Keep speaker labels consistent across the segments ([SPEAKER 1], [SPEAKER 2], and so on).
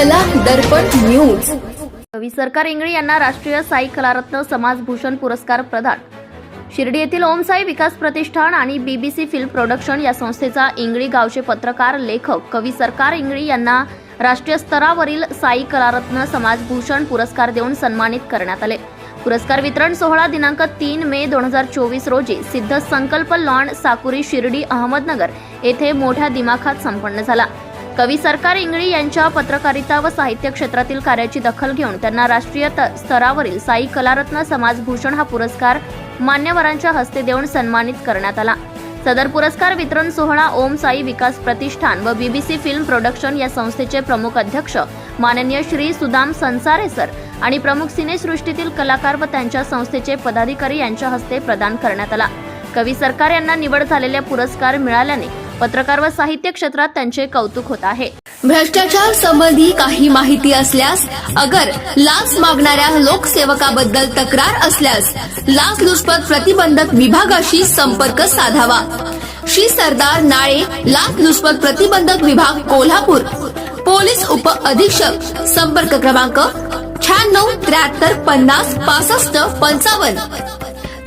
[SPEAKER 1] कला दर्पण न्यूज.
[SPEAKER 2] कवी सरकार इंगळे यांना राष्ट्रीय साई कलारत्न समाजभूषण पुरस्कार प्रदान. शिर्डी येथील ओम साई विकास प्रतिष्ठान आणि बीबीसी फिल्म प्रोडक्शन या संस्थेचा इंगळी गावचे पत्रकार लेखक कवी सरकार इंगळी यांना राष्ट्रीय स्तरावरील साई कलारत्न समाजभूषण पुरस्कार देऊन सन्मानित करण्यात आले. पुरस्कार वितरण सोहळा दिनांक तीन मे दोन हजार चोवीस रोजी सिद्ध संकल्प लॉन साकुरी शिर्डी अहमदनगर येथे मोठ्या दिमाखात संपन्न झाला. कवी सरकार इंगळी यांच्या पत्रकारिता व साहित्य क्षेत्रातील कार्याची दखल घेऊन त्यांना राष्ट्रीय त- स्तरावरील साई कलारत्न समाजभूषण हा पुरस्कार मान्यवरांच्या हस्ते देऊन सन्मानित करण्यात आला. सदर पुरस्कार वितरण सोहळा ओम साई विकास प्रतिष्ठान व बीबीसी फिल्म प्रोडक्शन या संस्थेचे प्रमुख अध्यक्ष माननीय श्री सुदाम संसारे सर आणि प्रमुख सिनेसृष्टीतील कलाकार व त्यांच्या संस्थेचे पदाधिकारी यांच्या हस्ते प्रदान करण्यात आला. कवी सरकार यांना निवड झालेले पुरस्कार मिळाल्याने पत्रकार व साहित्य क्षेत्रात त्यांचे कौतुक होत आहे.
[SPEAKER 1] भ्रष्टाचार संबंधी काही माहिती असल्यास अगर लाच मागणाऱ्या लोकसेवकाबद्दल तक्रार असल्यास लाच लुचपत प्रतिबंधक विभागाशी संपर्क साधावा. श्री सरदार नाळे लाच लुचपत प्रतिबंधक विभाग कोल्हापूर. पोलीस उप अधीक्षक संपर्क क्रमांक शहाण्णव त्र्याहत्तर पन्नास पासष्ट पंचावन्न.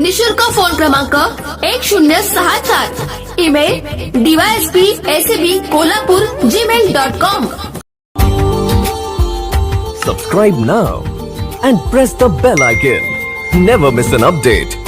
[SPEAKER 1] निशुल्क फ़ोन क्रमांक एक शून्य सहा सात। Email DYSP S B Kolhapur Gmail dot com
[SPEAKER 3] subscribe now and press the bell icon never miss an update